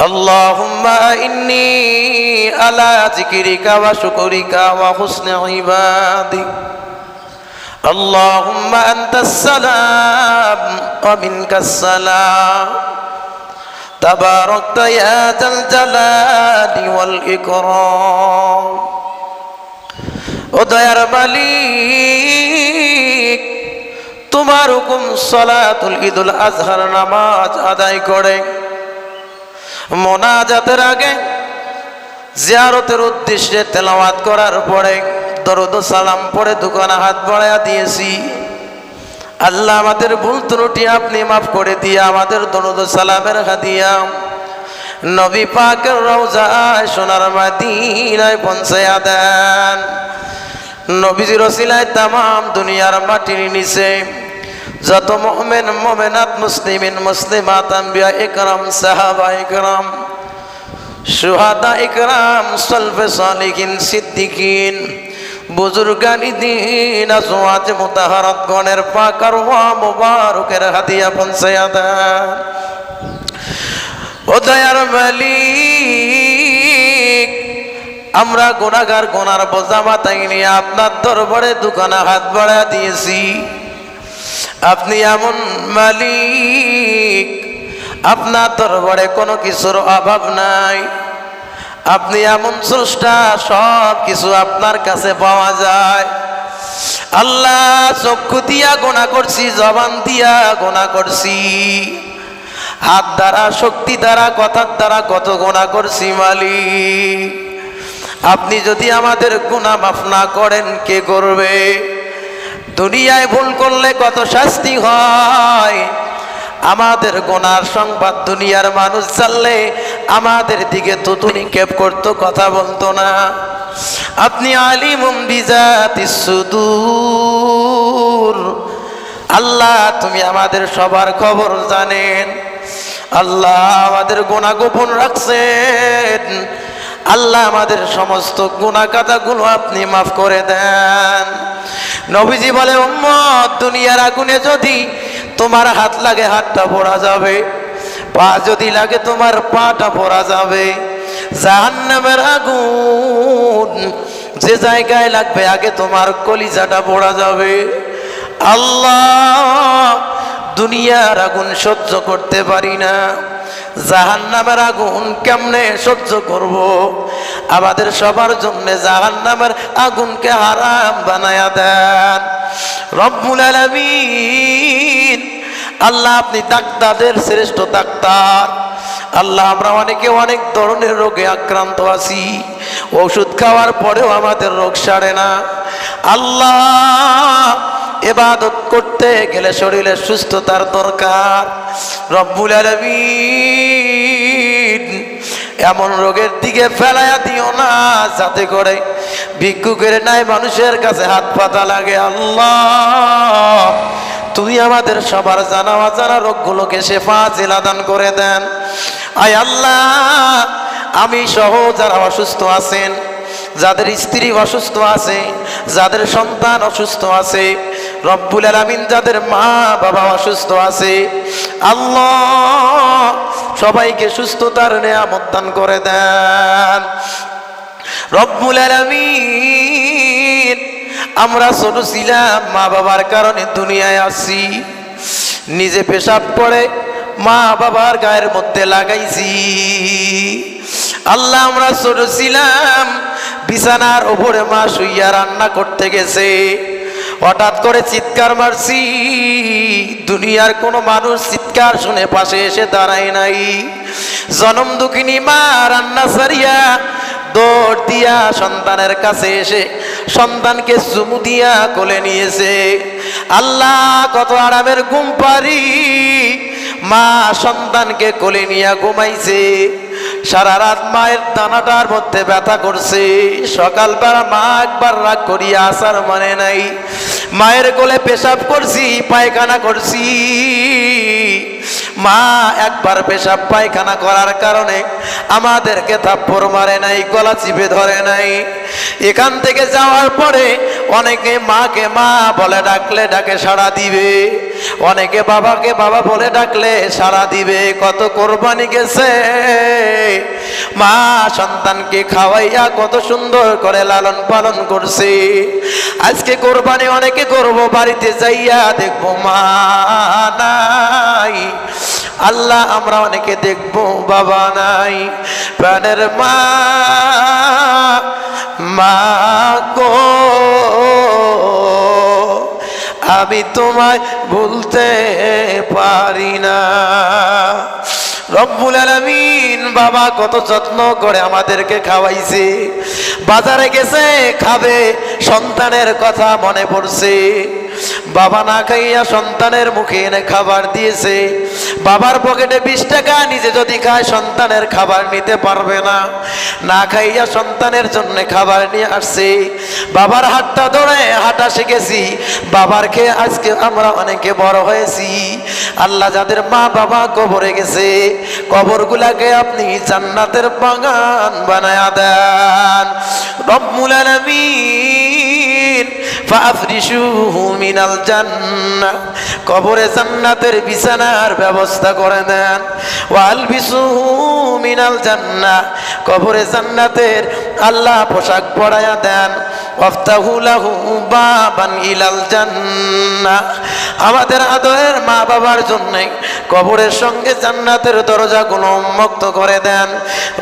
اللهم إني على ذكرك وشكرك وحسن عبادك اللهم أنت السلام ومنك السلام تباركت يا ذا الجلال والإكرام ও দয়ার মালিক তোমার হুকুম সলাতুল ঈদুল আজহার নামাজ আদায় করে মোনাজাতের আগে জিয়ারতের উদ্দেশ্যে তেলাওয়াত করার পরে দরুদ সালাম পরে দোকানে হাত বাড়াইয়া দিয়েছি। আল্লাহ আমাদের ভুল ত্রুটি আপনি মাফ করে দিয়ে আমাদের দরুদ সালামের হাদিয়া নবী পাকের রওজায় সোনার মাদিনায় পৌঁছায়া দেন। নবীজির রসিলায় তামাম দুনিয়ার মাটির নিচে যত মোমেন, মোমেনাত, মুসলিমিন, মুসলিমাত, আম্বিয়া ইকরাম, সাহাবা ইকরাম সুহাদা ইকরাম, সলফে সালিকিন, সিদ্দিকিন, বুজুর্গানি দিন আজওয়াজ মুতাহারাত, গণের পাকার ওয়া মুবারকের হাদিয়া পৌঁছায়া দেন ও দয়ার মালিক, আমরা গোনাগার গোনার বোঝা মাথায় নিয়ে আপনার দরবারে দোকানে হাত বাড়া দিয়েছি। আপনি এমন মালিক, আপনার দরবারে কোনো কিছুর অভাব নাই। আপনি এমন স্রষ্টা, সব কিছু আপনার কাছে পাওয়া যায়। আল্লাহ চক্ষু দিয়া গোনা করছি, জবান দিয়া গোনা করছি। হাত দ্বারা, শক্তি দ্বারা, কথার দ্বারা কত গোনা করছি মালিক। আপনি যদি আমাদের গুণা মাফ না করেন, কে করবে? দুনিয়ায় ভুল করলে কত শাস্তি হয়। আমাদের গোনার সংবাদ দুনিয়ার মানুষ জানলে আমাদের দিকে তুতুনি কেপ করতো, কথা বলতো না। আপনি আলিমুম বিজাতি সুদূর। আল্লাহ, তুমি আমাদের সবার খবর জানেন। আল্লাহ আমাদের গোনা গোপন রাখছেন। আল্লাহ আমাদের সমস্ত গুণা কাতাগুলো আপনি মাফ করে দেন। নবীজি বলে, উম্মত, দুনিয়ার আগুনে যদি তোমার হাত লাগে, হাতটা পড়া যাবে। পা যদি লাগে, তোমার পাটা পড়া যাবে। জাহান্নামের আগুন যে জায়গায় লাগবে, আগে তোমার কলিজাটা পড়া যাবে। আল্লাহ, দুনিয়ার আগুন সহ্য করতে পারি না। জাহান নামের আগুন কেমনে সহ্য করব? আমাদের সবার জন্য জাহান নামের আগুনকে হারাম বানায়া দেন। রব্বুল আলামিন, আল্লাহ আপনি ডাক্তারদের শ্রেষ্ঠ ডাক্তার। আল্লাহ, আমরা অনেকে অনেক ধরনের রোগে আক্রান্ত আছি। ওষুধ খাওয়ার পরেও আমাদের রোগ সারে না। আল্লাহ এবাদত করতে গেলে শরীরে সুস্থতার দরকার। রব্বুল আলমিন এমন রোগের দিকে ফেলাইয়া দিও না, যাতে করে ভিক্ষুকের নাই মানুষের কাছে হাত পাতা লাগে। আল্লাহ, তুমি আমাদের সবার জানা অজানা রোগগুলোকে শেফা জেলাদান করে দেন। আয় আল্লাহ, আমি সহ যারা অসুস্থ আছেন, যাদের স্ত্রী অসুস্থ আছে, যাদের সন্তান অসুস্থ আছে রব্বুল আলামিন যাদের মা বাবা অসুস্থ আছে, আল্লাহ সবাইকে সুস্থতার নেয়ামত দান করে দেন। রব্বুল আলামিন, আমরা ছোট ছিলাম মা বাবার কারণে দুনিয়ায় আসি নিজে পেশাব করে মা বাবার গায়ের মধ্যে লাগাইছি। আল্লাহ, আমরা ছোট ছিলাম বিছানার ওপরে মা শুইয়া রান্না করতে গেছে। হঠাৎ করে চিৎকার মারছি। দুনিয়ার কোনো মানুষ চিৎকার শুনে পাশে এসে দাঁড়ায় নাই। জনম দুঃখিনী মা রান্না সারিয়া দৌড় দিয়া সন্তানের কাছে এসে সন্তানকে চুমু দিয়া কোলে নিয়েছে। আল্লাহ কত আরামের ঘুম পারি মা সন্তানকে কোলে নিয়ে ঘুমাইছে। সারা রাত মায়ের দানাটার মধ্যে ব্যথা করছে। সকালবেলা মা একবার রাগ করিয়া আসার মনে নাই। মায়ের কোলে পেশাব করছি, পায়খানা করছি। মা, একবার পেশাব পায়খানা করার কারণে আমাদেরকে থাপ্পড় মারে নাই, গলা চিপে ধরে নাই। এখান থেকে যাওয়ার পরে অনেকে মাকে মা বলে ডাকলে ডাকে সাড়া দিবে। অনেকে বাবাকে বাবা বলে ডাকলে সাড়া দিবে। কত কোরবানি গেছে। মা সন্তানকে খাওয়াইয়া কত সুন্দর করে লালন পালন করছে। আজকে কোরবানি অনেকে করব, বাড়িতে যাইয়া দেখব, মা নাই। আল্লাহ আমরা অনেকে দেখব, বাবা নাই। প্রাণের মা মা গো। আমি তোমায় ভুলতে পারি না। রব্বুল আলামিন বাবা কত যত্ন করে আমাদেরকে খাওয়াইছে। বাজারে গেছে, খাবে, সন্তানের কথা মনে পড়ছে। বাবা না খাইয়া সন্তানের মুখে এনে খাবার দিয়েছে। বাবার পকেটে বিশ টাকা, নিজে যদি খায় সন্তানের খাবার নিতে পারবে না। না খাইয়া সন্তানের জন্য খাবার নিয়ে আসছে। বাবার হাতটা ধরে হাঁটা শিখেছি। বাবার খেয়ে আজকে আমরা অনেকে বড় হয়েছি। আল্লাহ যাদের মা বাবা কবরে গেছে, কবরগুলাকে আপনি জান্নাতের বাগান বানায়া দেন। রব্বুল আলামিন ফাফরিশুহু মিনাল জান্নাহ কবরে জান্নাতের বিছানার ব্যবস্থা করে দেন। ওয়ালবিসুহু মিনাল জান্নাহ কবরে জান্নাতের আল্লাহ পোশাক পরায়া দেন। আমাদের আদরের মা বাবার জন্য কবরের সঙ্গে জান্নাতের দরজাগুলো উন্মুক্ত করে দেন।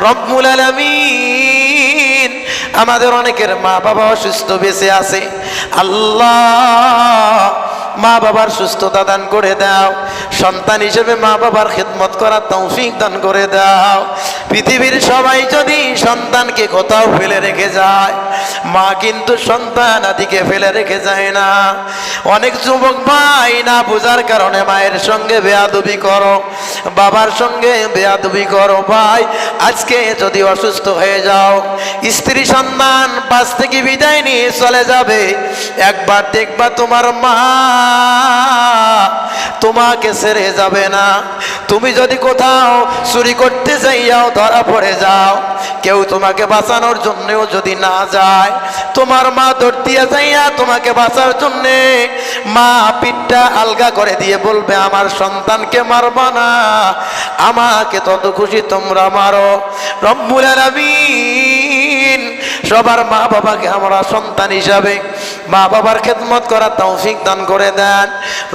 রব্বুল আলামিন। আমাদের অনেকের মা বাবা অসুস্থ বেঁচে আছে। আল্লাহ মা বাবার সুস্থতা দান করে দাও। সন্তান হিসেবে মা বাবার খেদমত করার তৌফিক দান করে দাও। পৃথিবীর সবাই যদি সন্তানকে কোথাও ফেলে রেখে যায়, মা কিন্তু সন্তান আদিকে ফেলে রেখে যায় না। অনেক যুবক ভাই না বোঝার কারণে মায়ের সঙ্গে বেয়াদবি করো, বাবার সঙ্গে বেয়াদবি করো ভাই। আজকে যদি অসুস্থ হয়ে যাও, স্ত্রী সন্তান পাশ থেকে বিদায় নিয়ে চলে যাবে, একবার দেখবা তোমার মা তোমাকে ছেড়ে যাবে না। তুমি যদি কোথাও চুরি করতে যাইয়াও, ধরা পড়ে যাও। কেউ তোমাকে বাঁচানোর জন্যেও যদি না যায়, তোমার মা দৌড়িয়ে যাইয়া তোমাকে বাঁচার জন্যে মা পিঠটা আলগা করে দিয়ে বলবে, আমার সন্তানকে মারবা না, আমাকে তত খুশি তোমরা মারো। রব্বুল আলামিন সবার মা বাবাকে আমরা সন্তান হিসাবে মা বাবার খেদমত করার তৌফিক দান করে দেন।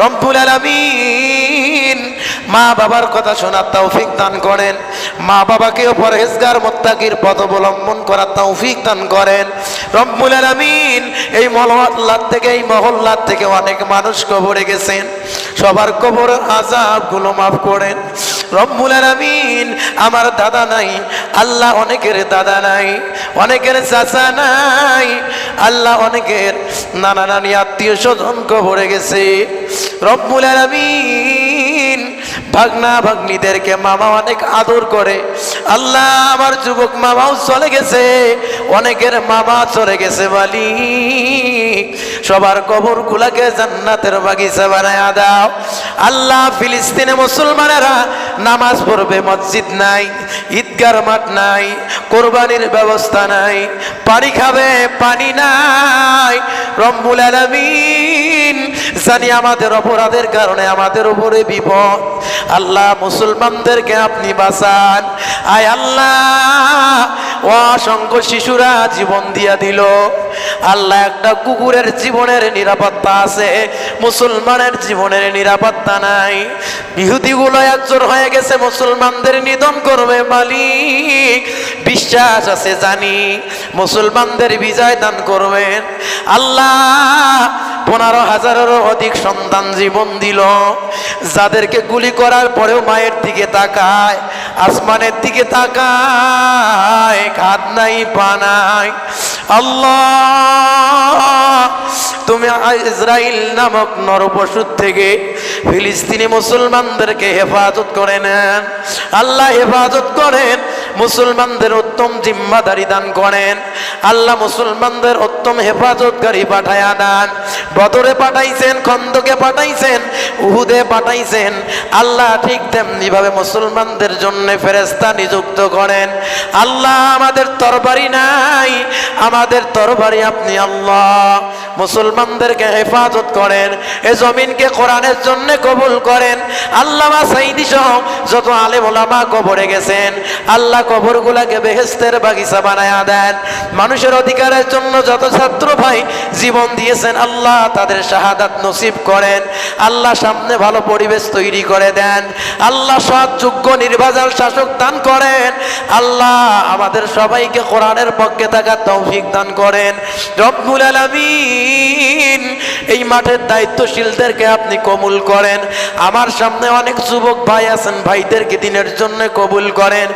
রব্বুল আলামিন মা বাবার কথা শোনার তৌফিক দান করেন। মা বাবাকেও পরহেজগার মোত্তাকির পথ অবলম্বন করার তৌফিক দান করেন। রব্বুল আলামিন এই মহল্লার থেকে, এই মহল্লার থেকে অনেক মানুষ কবরে গেছেন। সবার কবর আজাবগুলো মাফ করেন। রব্বুল আলামিন, আমার দাদা নাই, আল্লাহ অনেকের দাদা নাই, অনেকের চাচা নাই, আল্লাহ অনেকের নানা নানি আত্মীয় স্বজন কবরে গেছে। রব্বুল আলামিন ভাগনা ভাগ্নিদেরকে মামা অনেক আদর করে। আল্লাহ, আমার যুবক মামাও চলে গেছে। অনেকের মামা চলে গেছে বালি সবার কবর গুলাকে জান্নাতের বাগিচা বানায় দাও। আল্লাহ, ফিলিস্তিনে মুসলমানেরা নামাজ পড়বে, মসজিদ নাই, ঈদগার মাঠ নাই, কোরবানির ব্যবস্থা নাই, পানি খাবে, পানি নাই রম্বুল আলামিন। জানি আমাদের অপরাধের কারণে আমাদের উপরে বিপদ। আল্লাহ, মুসলমানদেরকে আপনি বাঁচান। আয় আল্লাহ, অসংখ্য শিশুরা জীবন দিয়া দিল। আল্লাহ, একটা কুকুরের জীবনের নিরাপত্তা আছে, মুসলমানের জীবনের নিরাপত্তা নাই। ইহুদিগুলো একজোর হয়ে গেছে, মুসলমানদের নিধন করবে মালিক। বিশ্বাস আছে জানি, মুসলমানদের বিজয় দান করবেন। আল্লাহ পনেরো হাজারেরও অধিক সন্তান জীবন দিল। যাদেরকে গুলি করার পরেও মায়ের দিকে তাকায়, আসমানের দিকে তাকায় খাদ নাই, পা নাই। আল্লাহ, তুমি ইসরাইল নামক নরপশুর থেকে ফিলিস্তিনি মুসলমানদেরকে হেফাজত করে নেন। আল্লাহ হেফাজত করেন, মুসলমানদের উত্তম জিম্মাদারি দান করেন। আল্লাহ মুসলমানদের উত্তম হেফাজতকারী পাঠায়া দান। বদরে পাঠাইছেন, খন্দকে পাঠাইছেন, উহুদে পাঠাইছেন। আল্লাহ ঠিক তেমনিভাবে মুসলমানদের জন্য ফেরেস্তা নিযুক্ত করেন। আল্লাহ আমাদের তরবারি নাই। আমাদের তরবারি আপনি আল্লাহ। মুসলমানদেরকে হেফাজত করেন, এ জমিনকে কোরআনের জন্য কবুল করেন। সাইদি সহ যত আলেম ওলামা কবরে গেছেন, আল্লাহ কবরগুলাকে বেহেস্তের বাগিচা বানায়া দেন। মানুষের অধিকারের জন্য যত ছাত্র ভাই জীবন দিয়েছেন, আল্লাহ তাদের শাহাদাত নসিব করেন। আল্লাহ সামনে ভালো পরিবেশ তৈরি করে দেন। আল্লাহ সৎ, যোগ্য নির্বাচাল শাসক দান করেন। আল্লাহ আমাদের সবাইকে কোরআনের পক্ষে থাকার তৌফিক দান করেন। রব্বুল এই মাঠের দায়িত্বশীলদেরকে আপনি কবুল করেন। আমার সামনে অনেক যুবক ভাই আছেন, ভাইদেরকে দিনের জন্য কবুল করেন।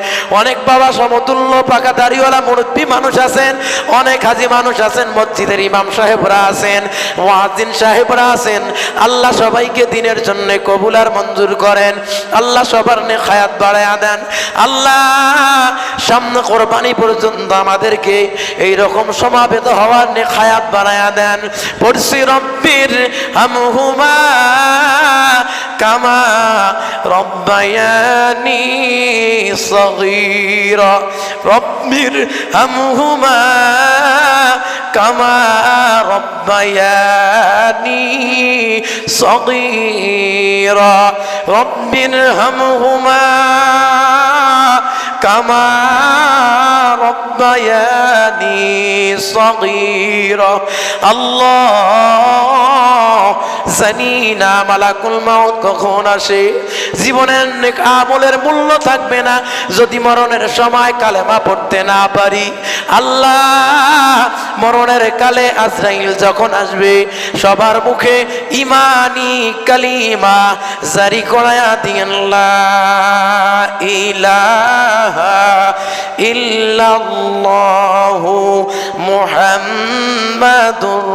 অনেক বাবা সমতুল্য, পাকা দাড়িওয়ালা, মুরব্বী মানুষ আছেন। অনেক হাজি মানুষ আছেন, মসজিদের ইমাম সাহেবরা আছেন ওয়াজিন সাহেবরা আছেন। আল্লাহ সবাইকে দিনের জন্য কবুল আর মঞ্জুর করেন। আল্লাহ সবার নে খায়াত বাড়ায়া দেন। আল্লাহ সামনে কোরবানি পর্যন্ত আমাদেরকে এই রকম সমাবেত হওয়ার নে খায়াত বাড়ায়া দেন। পড়ছি রব্বির হামহুমা কামা রব্বায়ানি সগীরা। রব্বির হামহুমা কামা রব্বায়ানি সগীরা। রব্বির হামহুমা কামা রব্বায়ানি সগীরা আল্লাহ জানি না মালাকুল মাউত কখন আসে? জীবনের আমলের মূল্য থাকবে না যদি মরণের সময় কালেমা পড়তে না পারি। আল্লাহ মরণের কালে আজরাইল যখন আসবে, সবার মুখে ইমানি কালিমা, জারি করায়া দিয়েন ইলাহা ইল্লাল্লাহু মুহাম্মাদুর